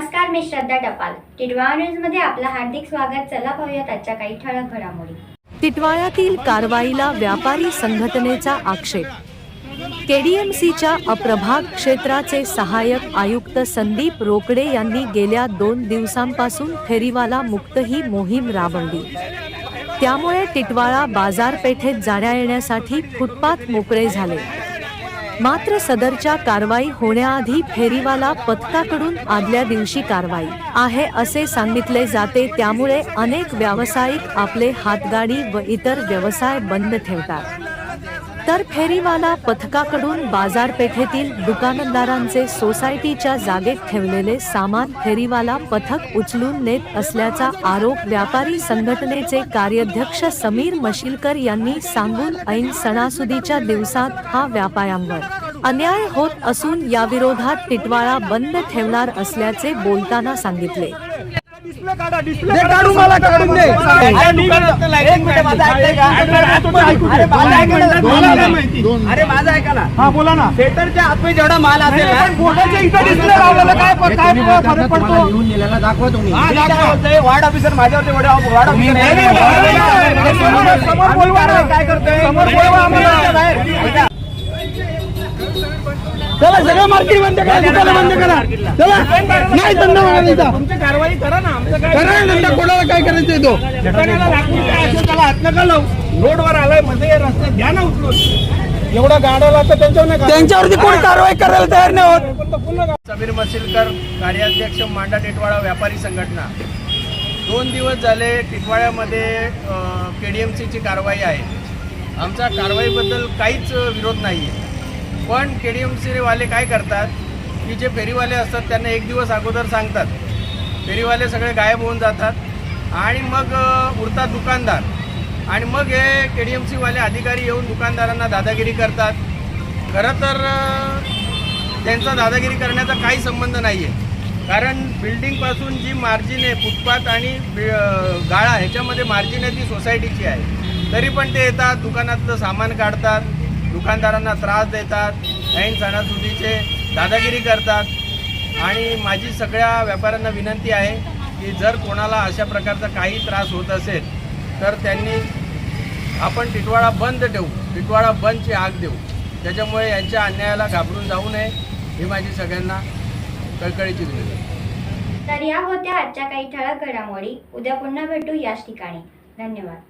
मी श्रद्धा टपाल. टिटवाळा न्यूजमध्ये आपलं हार्दिक स्वागत. चला पाहूयात आजच्या काही ठळक घडामोडी. टिटवाळ्यातील कारवाईला व्यापारी संघटनेचा आक्षेप. केडीएमसीच्या अप्रभाग क्षेत्राचे सहाय्यक आयुक्त संदीप रोकडे यांनी गेल्या दोन दिवसांपासून फेरीवाला मुक्त ही मोहीम राबवली. त्यामुळे टिटवाळा बाजारपेठेत जाण्या येण्यासाठी फुटपाथ मोकळे झाले. मात्र सदरच्या कारवाई होण्याआधी फेरीवाला पथकाकडून आदल्या दिवशी कारवाई. आहे असे सांगितले जाते त्यामुळे अनेक व्यावसायिक आपले हातगाडी व इतर व्यवसाय बंद ठेवतात. तर फेरीवाला पथकाकडून बाजारपेठेतील दुकानदारांचे सोसायटीच्या जागेत ठेवलेले सामान फेरीवाला पथक उचलून नेत असल्याचा आरोप व्यापारी संघटनेचे कार्याध्यक्ष समीर मशिलकर यांनी सांगून ऐन सणासुदीच्या दिवसात हा व्यापाऱ्यांवर अन्याय होत असून याविरोधात टिटवाळा बंद ठेवणार असल्याचे बोलताना सांगितले. डिस्प्ले काढा डिस्प्ले दे काढून मला काढून दे. अरे माझं? ऐकू ना. हा बोला ना. थिएटरच्या आतमध्ये जेवढा माल असेल डिस्प्ले लावलेला काय काय फरक पडतो? दाखवा तुम्ही. वार्ड ऑफिसर माझ्यावरती वार्ड ऑफिसर समोर- बोलवा. काय करतोय? समोर बोलवा आम्हाला. चला सगळं मार्केट बंद करा दुकानं बंद करा. चला नाही धंदा होणार इथं तुमची कारवाई करा ना आमचं काय करा धंदा कोणाला काय करायचं तो? दुकानाला लागून काय असेल त्याला हात नका लावू. रोडवर आलायमध्ये रस्त्यात घ्या ना उचलून. एवढा गाड्याला तर त्यांच्यावर नाही त्यांच्यावरती कोणी कारवाई करायला तयार नाही होत. समीर मसिलकर कार्याध्यक्ष मांडा टिटवाळा व्यापारी संघटना. दोन दिवस झाले टिटवाळ्यामध्ये के डी एम सीची कारवाई आहे. आमचा कारवाईबद्दल काहीच विरोध नाही आहे पण के डी एम सीवाले काय करतात की जे फेरीवाले असतात त्यांना एक दिवस अगोदर सांगतात. फेरीवाले सगळे गायब होऊन जातात. आणि मग उरतात दुकानदार. आणि मग हे के डी एम सीवाले अधिकारी येऊन दुकानदारांना दादागिरी करतात. खरं तर त्यांचा दादागिरी करण्याचा काही संबंध नाही आहे कारण बिल्डिंगपासून जी मार्जिन आहे फुटपाथ आणि गाळा ह्याच्यामध्ये मार्जिन आहे ती सोसायटीची आहे. तरी पण ते येतात दुकानातलं सामान काढतात. दुकानदारांना त्रास देतात ऐन सणासुदीचे दादागिरी करतात. आणि माझी सगळ्या व्यापाऱ्यांना विनंती आहे की जर कोणाला अशा प्रकारचा काही त्रास होत असेल तर त्यांनी आपण टिटवाळा बंद ठेवू टिटवाळा बंदची आग देऊ. त्याच्यामुळे यांच्या अन्यायाला घाबरून जाऊ नये ही माझी सगळ्यांना कळकळीची विनंती तर या होत्या आजच्या काही ठळक घडामोडी. उद्या पुन्हा भेटू याच ठिकाणी. धन्यवाद.